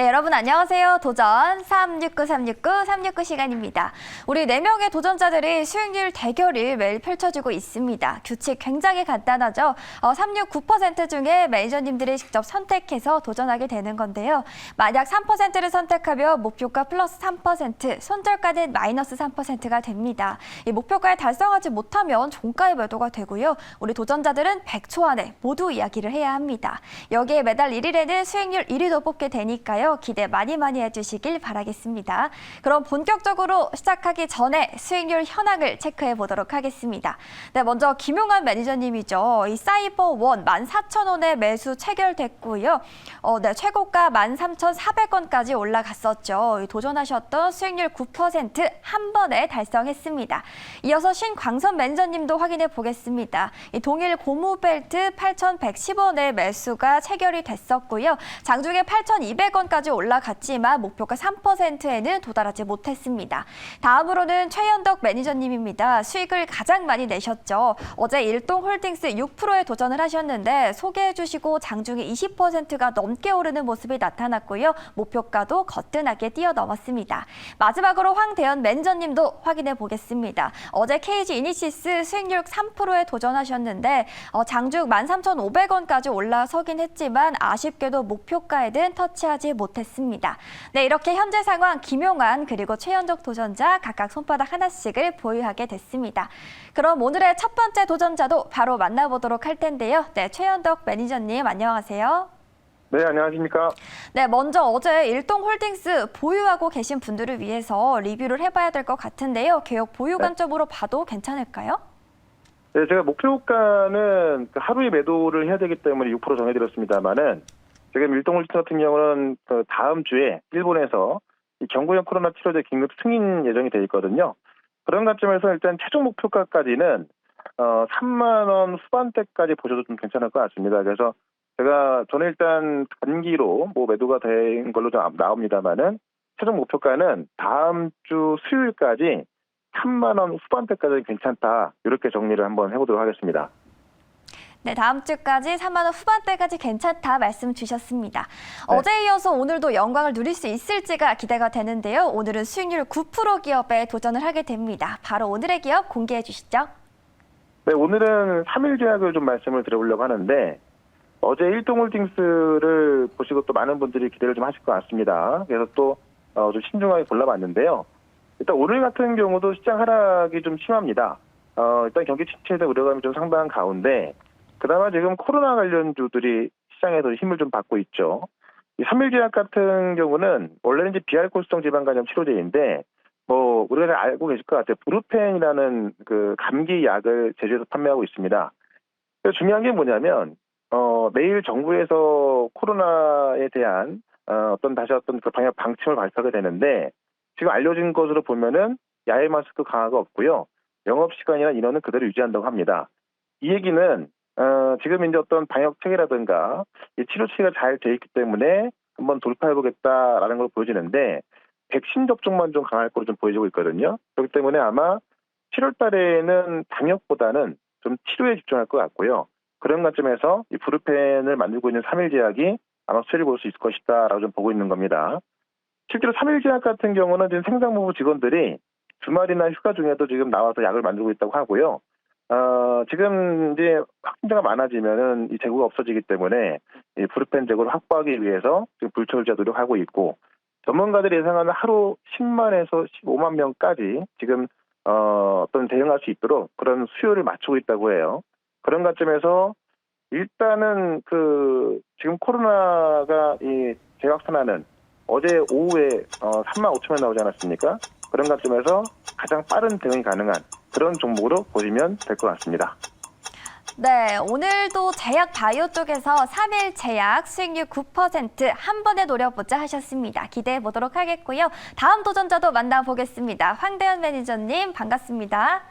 네, 여러분 안녕하세요. 도전 369 369 369 시간입니다. 우리 네명의 도전자들이 수익률 대결을 매일 펼쳐지고 있습니다. 규칙 굉장히 간단하죠. 어, 369% 중에 매니저님들이 직접 선택해서 도전하게 되는 건데요. 만약 3%를 선택하면 목표가 플러스 3%, 손절가는 마이너스 3%가 됩니다. 이 목표가에 달성하지 못하면 종가의 매도가 되고요. 우리 도전자들은 100초 안에 모두 이야기를 해야 합니다. 여기에 매달 1일에는 수익률 1위도 뽑게 되니까요. 기대 많이 많이 해주시길 바라겠습니다. 그럼 본격적으로 시작하기 전에 수익률 현황을 체크해 보도록 하겠습니다. 네, 먼저 김용환 매니저님이죠. 이 사이버 원 14,000원에 매수 체결됐고요. 어, 네, 최고가 13,400원까지 올라갔었죠. 이 도전하셨던 수익률 9%한 번에 달성했습니다. 이어서 신광선 매니저님도 확인해 보겠습니다. 이 동일 고무벨트 8,110원에 매수가 체결이 됐었고요. 장중에 8,200원까지 올라갔지만 목표가 3%에는 도달하지 못했습니다. 다음으로는 최현덕 매니저님입니다. 수익을 가장 많이 내셨죠. 어제 일동홀딩스 6%에 도전을 하셨는데 소개해 주시고 장중에 20%가 넘게 오르는 모습이 나타났고요. 목표가도 거뜬하게 뛰어넘었습니다. 마지막으로 황대현 매니저님도 확인해 보겠습니다. 어제 KG 이니시스 수익률 3%에 도전하셨는데 어, 장중 13,500원까지 올라서긴 했지만 아쉽게도 목표가에는 터치하지 못했습니다. 네, 이렇게 현재 상황 김용환 그리고 최현덕 도전자 각각 손바닥 하나씩을 보유하게 됐습니다. 그럼 오늘의 첫 번째 도전자도 바로 만나보도록 할 텐데요. 네, 최현덕 매니저님 안녕하세요. 네, 안녕하십니까. 네, 먼저 어제 일동홀딩스 보유하고 계신 분들을 위해서 리뷰를 해봐야 될 것 같은데요. 개혁 보유 네. 관점으로 봐도 괜찮을까요? 네, 제가 목표가는 그 하루에 매도를 해야 되기 때문에 6% 정해드렸습니다만은 지금 일동홀딩 같은 경우는 그 다음 주에 일본에서 이 경구형 코로나 치료제 긴급 승인 예정이 돼 있거든요. 그런 관점에서 일단 최종 목표가까지는 어 3만 원 후반대까지 보셔도 좀 괜찮을 것 같습니다. 그래서 제가 저는 일단 단기로 뭐 매도가 된 걸로 좀 나옵니다만은 최종 목표가는 다음 주 수요일까지 3만 원 후반대까지 괜찮다. 이렇게 정리를 한번 해보도록 하겠습니다. 네, 다음 주까지 3만 원 후반대까지 괜찮다 말씀 주셨습니다. 네. 어제 이어서 오늘도 영광을 누릴 수 있을지가 기대가 되는데요. 오늘은 수익률 9% 기업에 도전을 하게 됩니다. 바로 오늘의 기업 공개해 주시죠. 네, 오늘은 3일 제약을 좀 말씀을 드려보려고 하는데 어제 일동홀딩스를 보시고 또 많은 분들이 기대를 좀 하실 것 같습니다. 그래서 또 어, 좀 신중하게 골라봤는데요. 일단 오늘 같은 경우도 시장 하락이 좀 심합니다. 어, 일단 경기 침체에 대한 우려감이 좀 상당한 가운데 그나마 지금 코로나 관련주들이 시장에서 힘을 좀 받고 있죠. 이 3일 제약 같은 경우는 원래는 이제 비알코올성 지방간염 치료제인데 뭐 우리가 잘 알고 계실 것 같아요. 브루펜이라는 그 감기 약을 제조해서 판매하고 있습니다. 중요한 게 뭐냐면 어 내일 정부에서 코로나에 대한 어, 어떤 다시 어떤 그 방역 방침을 발표하게 되는데 지금 알려진 것으로 보면은 야외 마스크 강화가 없고요. 영업 시간이나 인원은 그대로 유지한다고 합니다. 이 얘기는 어, 지금 이제 어떤 방역 체계라든가 이 치료 체계가 잘 돼 있기 때문에 한번 돌파해 보겠다라는 걸 보여지는데 백신 접종만 좀 강할 거로 좀 보여지고 있거든요. 그렇기 때문에 아마 7월 달에는 방역보다는 좀 치료에 집중할 것 같고요. 그런 관점에서 이 브루펜을 만들고 있는 3일 제약이 아마 수혜를 볼 수 있을 것이다라고 좀 보고 있는 겁니다. 실제로 3일 제약 같은 경우는 지금 생산부부 직원들이 주말이나 휴가 중에도 지금 나와서 약을 만들고 있다고 하고요. 어, 지금 이제 확진자가 많아지면은 이 재고가 없어지기 때문에 이 브루펜 재고를 확보하기 위해서 지금 불철주야 노력하고 있고 전문가들이 예상하는 하루 10만에서 15만 명까지 지금 어, 어떤 대응할 수 있도록 그런 수요를 맞추고 있다고 해요. 그런 관점에서 일단은 그 지금 코로나가 이 재확산하는 어제 오후에 어 3만 5천 명 나오지 않았습니까? 그런 관점에서 가장 빠른 대응이 가능한 그런 종목으로 보시면 될 것 같습니다. 네, 오늘도 제약 바이오 쪽에서 3일 제약 수익률 9%한 번에 노려보자 하셨습니다. 기대해 보도록 하겠고요. 다음 도전자도 만나보겠습니다. 황대현 매니저님 반갑습니다.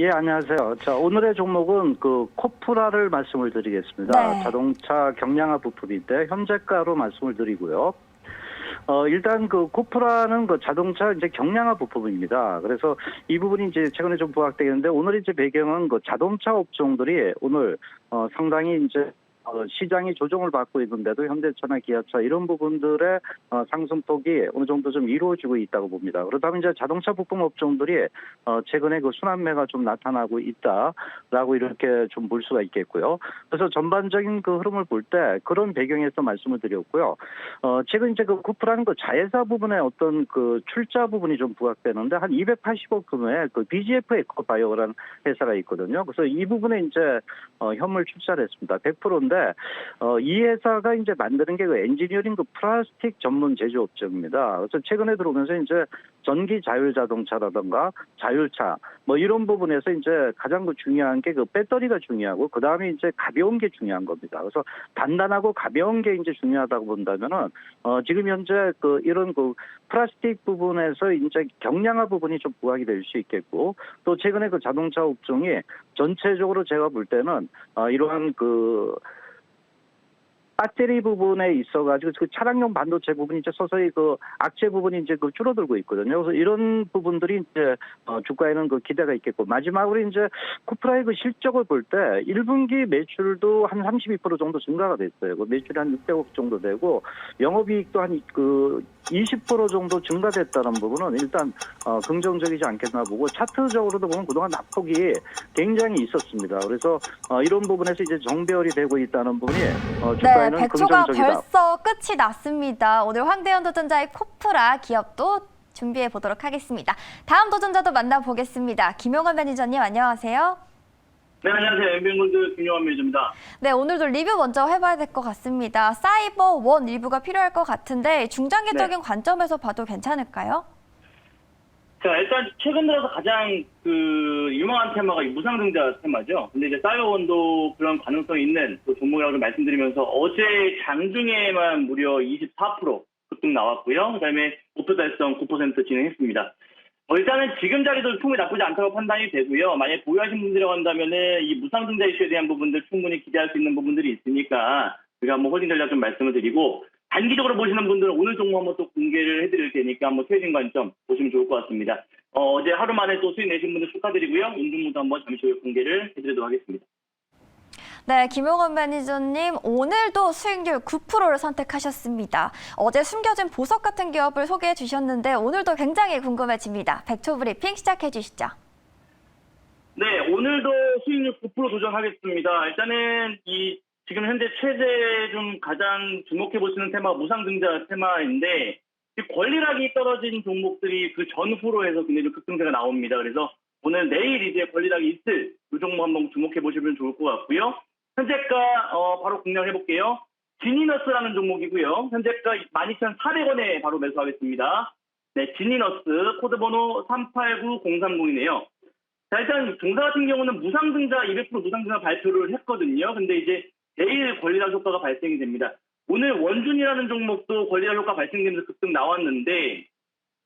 예, 안녕하세요. 자, 오늘의 종목은 그 코프라를 말씀을 드리겠습니다. 네. 자동차 경량화 부품인데 현재가로 말씀을 드리고요. 어, 일단 그 코프라는 그 자동차 이제 경량화 부품입니다. 그래서 이 부분이 이제 최근에 좀 부각되겠는데 오늘 이제 배경은 그 자동차 업종들이 오늘 어, 상당히 이제 어, 시장이 조정을 받고 있는데도 현대차나 기아차 이런 부분들의 어, 상승폭이 어느 정도 좀 이루어지고 있다고 봅니다. 그렇다면 이제 자동차 부품 업종들이 어, 최근에 그 순환매가 좀 나타나고 있다라고 이렇게 좀 볼 수가 있겠고요. 그래서 전반적인 그 흐름을 볼 때 그런 배경에서 말씀을 드렸고요. 어, 최근 이제 그 쿠프라는 그 자회사 부분의 어떤 그 출자 부분이 좀 부각되는데 한 280억 금의 그 BGF 에코바이오라는 회사가 있거든요. 그래서 이 부분에 이제 어, 현물 출자를 했습니다. 100%인 데 어, 이 회사가 이제 만드는 게 그 엔지니어링 그 플라스틱 전문 제조업체입니다. 그래서 최근에 들어오면서 이제 전기 자율 자동차라든가 자율차 뭐 이런 부분에서 이제 가장 그 중요한 게 그 배터리가 중요하고 그 다음에 이제 가벼운 게 중요한 겁니다. 그래서 단단하고 가벼운 게 이제 중요하다고 본다면은 어 지금 현재 그 이런 그 플라스틱 부분에서 이제 경량화 부분이 좀 부각이 될 수 있겠고 또 최근에 그 자동차 업종이 전체적으로 제가 볼 때는 어 이러한 그 배터리 부분에 있어가지고 그 차량용 반도체 부분이 이제 서서히 그 악재 부분이 이제 그 줄어들고 있거든요. 그래서 이런 부분들이 이제 어, 주가에는 그 기대가 있겠고 마지막으로 이제 쿠프라의 그 실적을 볼 때 1분기 매출도 한 32% 정도 증가가 됐어요. 그 매출이 한 600억 정도 되고 영업이익도 한 그 20% 정도 증가됐다는 부분은 일단 어, 긍정적이지 않겠나 보고 차트적으로도 보면 그동안 낙폭이 굉장히 있었습니다. 그래서 어, 이런 부분에서 이제 정배열이 되고 있다는 부분이 어, 네, 주가에 는 백초가 긍정적이다. 벌써 끝이 났습니다. 오늘 황대현 도전자의 코프라 기업도 준비해 보도록 하겠습니다. 다음 도전자도 만나보겠습니다. 김용환 매니저님 안녕하세요. 네, 안녕하세요. 엠비골드 김용환 매니저입니다. 네, 오늘도 리뷰 먼저 해봐야 될 것 같습니다. 사이버 원 리뷰가 필요할 것 같은데 중장기적인 관점에서 봐도 괜찮을까요? 자, 일단 최근 들어서 가장 그 유명한 테마가 이 무상증자 테마죠. 근데 이제 사이버원도 그런 가능성이 있는 또 종목이라고 좀 말씀드리면서 어제 장중에만 무려 24% 급등 나왔고요. 그다음에 목표 달성 9% 진행했습니다. 어, 일단은 지금 자리도 충분히 나쁘지 않다고 판단이 되고요. 만약에 보유하신 분들이라고 한다면은 이 무상증자 이슈에 대한 부분들 충분히 기대할 수 있는 부분들이 있으니까 우리가 한번 홀딩 전략 좀 말씀을 드리고 단기적으로 보시는 분들은 오늘 종목 한번 또 공개를 해드릴 테니까 한번 트레이딩 관점 보시면 좋을 것 같습니다. 어, 제 하루 만에 또 수익 내신 분들 축하드리고요. 운종무도 한번 잠시 후에 공개를 해드리도록 하겠습니다. 네, 김용원 매니저님 오늘도 수익률 9%를 선택하셨습니다. 어제 숨겨진 보석 같은 기업을 소개해 주셨는데 오늘도 굉장히 궁금해집니다. 백초 브리핑 시작해 주시죠. 네, 오늘도 수익률 9% 도전하겠습니다. 일단은 이 지금 현재 최대 좀 가장 주목해 보시는 테마가 무상증자 테마인데 이 권리락이 떨어진 종목들이 그 전후로 해서 굉장히 좀 급등세가 나옵니다. 그래서 오늘 내일 이제 권리락이 있을 이 종목 한번 주목해 보시면 좋을 것 같고요. 현재가 어, 바로 공략해 볼게요. 지니너스라는 종목이고요. 현재가 12,400원에 바로 매수하겠습니다. 네, 지니너스 코드번호 389030이네요. 자, 일단 종사 같은 경우는 무상증자 200% 무상증자 발표를 했거든요. 근데 이제 내일 권리락 효과가 발생이 됩니다. 오늘 원준이라는 종목도 권리락 효과 발생되면서 급등 나왔는데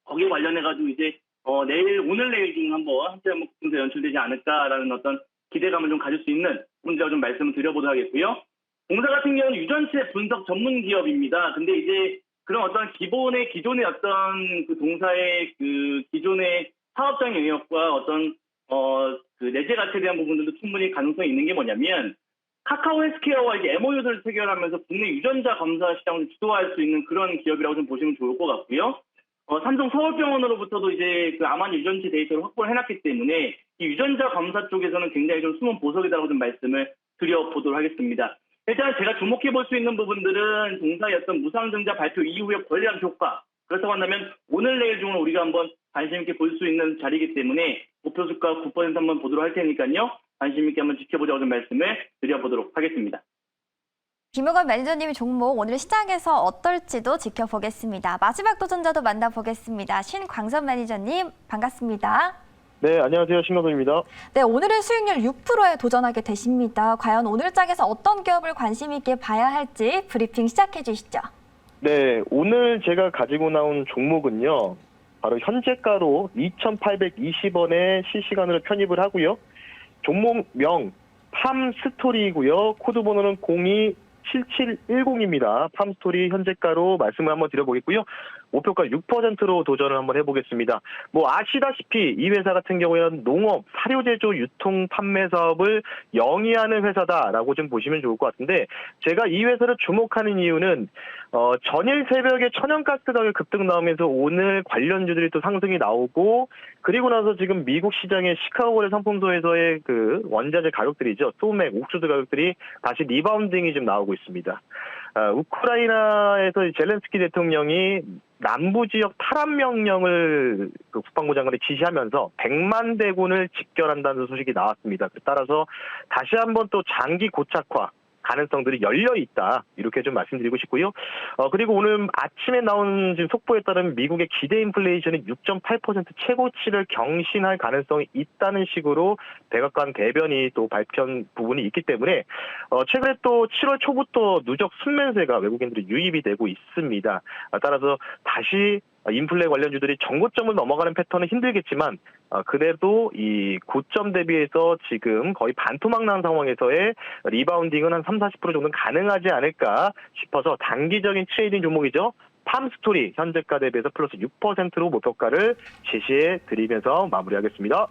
거기에 관련해가지고 이제 어, 내일 오늘 내일 중 한번 한때 한번 급등세 연출되지 않을까라는 어떤 기대감을 좀 가질 수 있는 문제가 좀 말씀을 드려보도록 하겠고요. 공사 같은 경우는 유전체 분석 전문 기업입니다. 근데 이제 그런 어떤 기본의 기존의 어떤 그 동사의 그 기존의 사업장 영역과 어떤 어, 그 내재 가치에 대한 부분들도 충분히 가능성이 있는 게 뭐냐면 카카오 헬스케어와 이제 MOU를 체결하면서 국내 유전자 검사 시장을 주도할 수 있는 그런 기업이라고 좀 보시면 좋을 것 같고요. 어, 삼성 서울병원으로부터도 이제 그 암환 유전체 데이터를 확보를 해놨기 때문에 이 유전자 검사 쪽에서는 굉장히 좀 숨은 보석이라고 좀 말씀을 드려보도록 하겠습니다. 일단 제가 주목해 볼 수 있는 부분들은 어떤 무상증자 발표 이후의 권리학 효과 그렇다고 한다면 오늘 내일 중은 우리가 한번 관심 있게 볼 수 있는 자리이기 때문에 목표 주가 9% 한번 보도록 할 테니까요. 관심 있게 한번 지켜보자고 좀 말씀을 드려보도록 하겠습니다. 김용원 매니저님의 종목 오늘 시장에서 어떨지도 지켜보겠습니다. 마지막 도전자도 만나보겠습니다. 신광선 매니저님 반갑습니다. 네, 안녕하세요. 신경선입니다. 네, 오늘은 수익률 6%에 도전하게 되십니다. 과연 오늘 장에서 어떤 기업을 관심 있게 봐야 할지 브리핑 시작해 주시죠. 네, 오늘 제가 가지고 나온 종목은요. 바로 현재가로 2,820원에 실시간으로 편입을 하고요. 종목명 팜 스토리이고요. 코드 번호는 7710입니다. 팜스토리 현재가로 말씀을 한번 드려보겠고요. 목표가 6%로 도전을 한번 해보겠습니다. 뭐 아시다시피 이 회사 같은 경우에는 농업, 사료 제조, 유통, 판매 사업을 영위하는 회사다라고 좀 보시면 좋을 것 같은데 제가 이 회사를 주목하는 이유는 어, 전일 새벽에 천연가스 가격 급등 나오면서 오늘 관련주들이 또 상승이 나오고 그리고 나서 지금 미국 시장의 시카고의 상품소에서의 그 원자재 가격들이죠. 소맥, 옥수수 가격들이 다시 리바운딩이 좀 나오고 있습니다. 아, 우크라이나에서 이 젤렌스키 대통령이 남부 지역 탈환 명령을 그 국방부 장관에 지시하면서 100만 대군을 집결한다는 소식이 나왔습니다. 따라서 다시 한번 또 장기 고착화 가능성들이 열려 있다 이렇게 좀 말씀드리고 싶고요. 어 그리고 오늘 아침에 나온 지금 속보에 따르면 미국의 기대 인플레이션이 6.8% 최고치를 경신할 가능성이 있다는 식으로 백악관 대변이 또 발표한 부분이 있기 때문에 어 최근에 또 7월 초부터 누적 순면세가 외국인들이 유입이 되고 있습니다. 아, 따라서 다시 인플레 관련주들이 정고점을 넘어가는 패턴은 힘들겠지만 어, 그래도 이 고점 대비해서 지금 거의 반토막 난 상황에서의 리바운딩은 한 3, 40% 정도는 가능하지 않을까 싶어서 단기적인 트레이딩 종목이죠. 팜스토리 현재가 대비해서 플러스 6%로 목표가를 제시해 드리면서 마무리하겠습니다.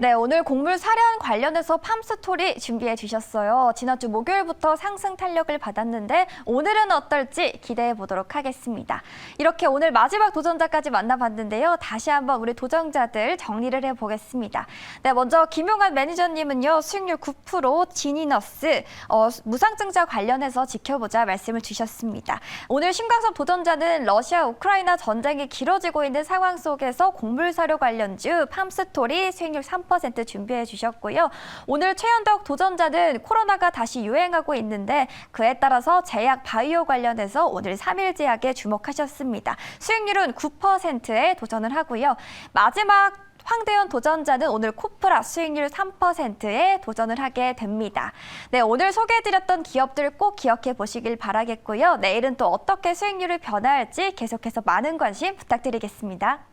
네, 오늘 곡물 사련 관련해서 팜스토리 준비해 주셨어요. 지난주 목요일부터 상승 탄력을 받았는데 오늘은 어떨지 기대해 보도록 하겠습니다. 이렇게 오늘 마지막 도전자까지 만나봤는데요. 다시 한번 우리 도전자들 정리를 해 보겠습니다. 네, 먼저 김용환 매니저님은요. 수익률 9% 지니너스 어, 무상증자 관련해서 지켜보자 말씀을 주셨습니다. 오늘 심광섭 도전자는 러시아 우크라이나 전쟁이 길어지고 있는 상황 속에서 곡물 사료 관련주 팜스토리 수익률 3% 준비해 주셨고요. 오늘 최현덕 도전자는 코로나가 다시 유행하고 있는데 그에 따라서 제약 바이오 관련해서 오늘 3일 제약에 주목하셨습니다. 수익률은 9%에 도전을 하고요. 마지막 황대현 도전자는 오늘 코프라 수익률 3%에 도전을 하게 됩니다. 네, 오늘 소개해드렸던 기업들 꼭 기억해 보시길 바라겠고요. 내일은 또 어떻게 수익률이 변화할지 계속해서 많은 관심 부탁드리겠습니다.